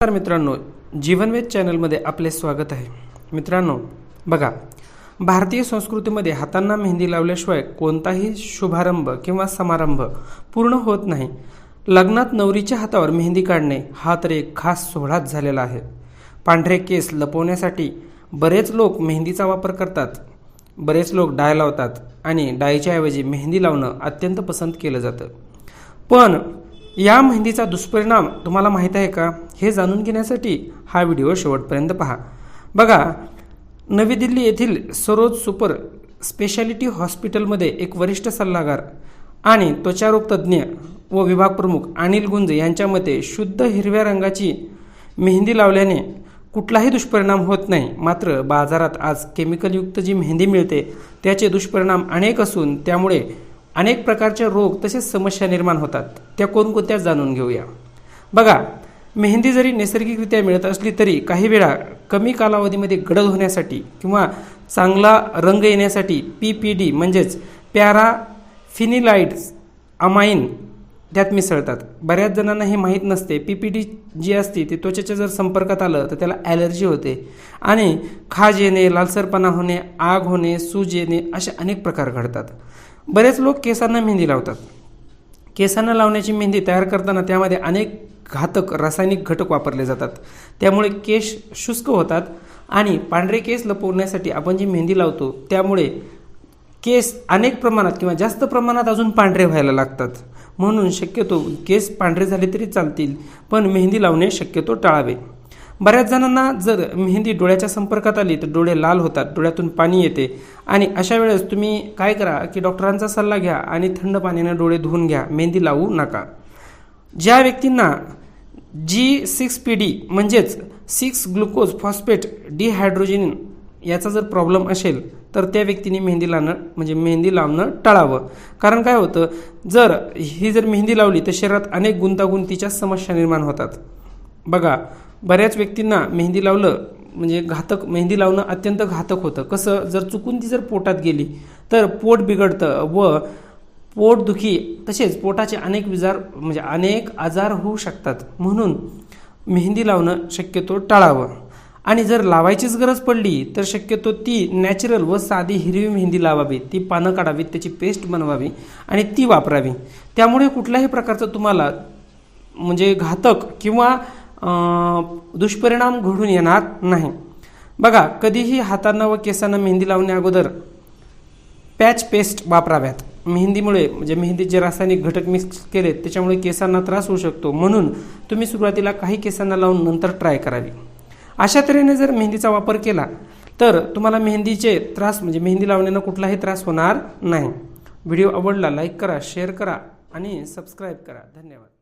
नमस्कार मित्रांनो जीवनवेद चॅनलमध्ये आपले स्वागत आहे. मित्रांनो बघा भारतीय संस्कृतीमध्ये हातांना मेहंदी लावल्याशिवाय कोणताही शुभारंभ किंवा समारंभ पूर्ण होत नाही. लग्नात नवरीच्या हातावर मेहंदी काढणे हा तर एक खास सोहळाच झालेला आहे. पांढरे केस लपवण्यासाठी बरेच लोक मेहंदीचा वापर करतात. बरेच लोक डाय लावतात आणि डायच्या ऐवजी मेहंदी लावणं अत्यंत पसंत केलं जातं. पण या मेहंदीचा दुष्परिणाम तुम्हाला माहीत आहे का? हे जाणून घेण्यासाठी हा व्हिडिओ शेवटपर्यंत पहा. बघा नवी दिल्ली येथील सरोज सुपर स्पेशालिटी हॉस्पिटलमध्ये एक वरिष्ठ सल्लागार आणि त्वचारोग तज्ज्ञ व विभाग प्रमुख अनिल गुंज यांच्या मते शुद्ध हिरव्या रंगाची मेहंदी लावल्याने कुठलाही दुष्परिणाम होत नाही. मात्र बाजारात आज केमिकलयुक्त जी मेहंदी मिळते त्याचे दुष्परिणाम अनेक असून त्यामुळे अनेक प्रकारचे रोग तसेच समस्या निर्माण होतात. त्या कोणकोणत्या जाणून घेऊया. बघा मेहंदी जरी नैसर्गिकरित्या मिळत असली तरी काही वेळा कमी कालावधीमध्ये गडद होण्यासाठी किंवा चांगला रंग येण्यासाठी पी पी डी म्हणजेच पॅरा फिनिलाइड्स अमाइन त्यात मिसळतात. बऱ्याच जणांना हे माहीत नसते. पी पी डी जी असते ती त्वचेच्या जर संपर्कात आलं तर त्याला ॲलर्जी होते. आणि खाज येणे लालसरपणा होणे आग होणे सूज येणे असे अनेक प्रकार घडतात. बरेच लोक केसांना मेहंदी लावतात. केसांना लावण्याची मेहंदी तयार करताना त्यामध्ये अनेक घातक रासायनिक घटक वापरले जातात. त्यामुळे केस शुष्क होतात आणि पांढरे केस लपवण्यासाठी आपण जी मेहंदी लावतो त्यामुळे केस अनेक प्रमाणात किंवा जास्त प्रमाणात अजून पांढरे व्हायला लागतात. म्हणून शक्यतो केस पांढरे झाले तरी चालतील पण मेहंदी लावणे शक्यतो टाळावे. बऱ्याच जणांना जर मेहंदी डोळ्याच्या संपर्कात आली तर डोळे लाल होतात डोळ्यातून पाणी येते. आणि अशा वेळेस तुम्ही काय करा की डॉक्टरांचा सल्ला घ्या आणि थंड पाण्याने डोळे धुवून घ्या मेहंदी लावू नका. ज्या व्यक्तींना जी सिक्स पी डी म्हणजेच सिक्स ग्लुकोज फॉस्फेट डिहायड्रोजिन याचा जर प्रॉब्लेम असेल तर त्या व्यक्तीने मेहंदी लावणं म्हणजे मेहंदी लावणं टाळावं. कारण काय होतं जर ही जर मेहंदी लावली तर शरीरात अनेक गुंतागुंतीच्या समस्या निर्माण होतात. बघा बऱ्याच व्यक्तींना मेहंदी लावलं म्हणजे घातक मेहंदी लावणं अत्यंत घातक होतं. कसं जर चुकून ती जर पोटात गेली तर पोट बिघडतं व पोटदुखी तसेच पोटाचे अनेक विजार म्हणजे अनेक आजार होऊ शकतात. म्हणून मेहंदी लावणं शक्यतो टाळावं. आणि जर लावायचीच गरज पडली तर शक्यतो ती नॅचरल व साधी हिरवी मेहंदी लावावी. ती पानं काढावीत त्याची पेस्ट बनवावी आणि ती वापरावी. त्यामुळे कुठल्याही प्रकारचं तुम्हाला म्हणजे घातक किंवा दुष्परिणाम घडून येणार नाही. बघा कधीही हातांना व केसांना मेहंदी लावण्या अगोदर पॅच पेस्ट वापराव्यात. मेहंदीमुळे म्हणजे मेहंदीत जे रासायनिक घटक मिक्स केले त्याच्यामुळे केसांना त्रास होऊ शकतो. म्हणून तुम्ही सुरुवातीला काही केसांना लावून नंतर ट्राय करावी. अशा तऱ्हेने जर मेहंदीचा वापर केला तर तुम्हाला मेहंदीचे त्रास म्हणजे मेहंदी लावण्यानं कुठलाही त्रास होणार नाही. व्हिडिओ आवडला लाईक करा शेअर करा आणि सबस्क्राईब करा. धन्यवाद.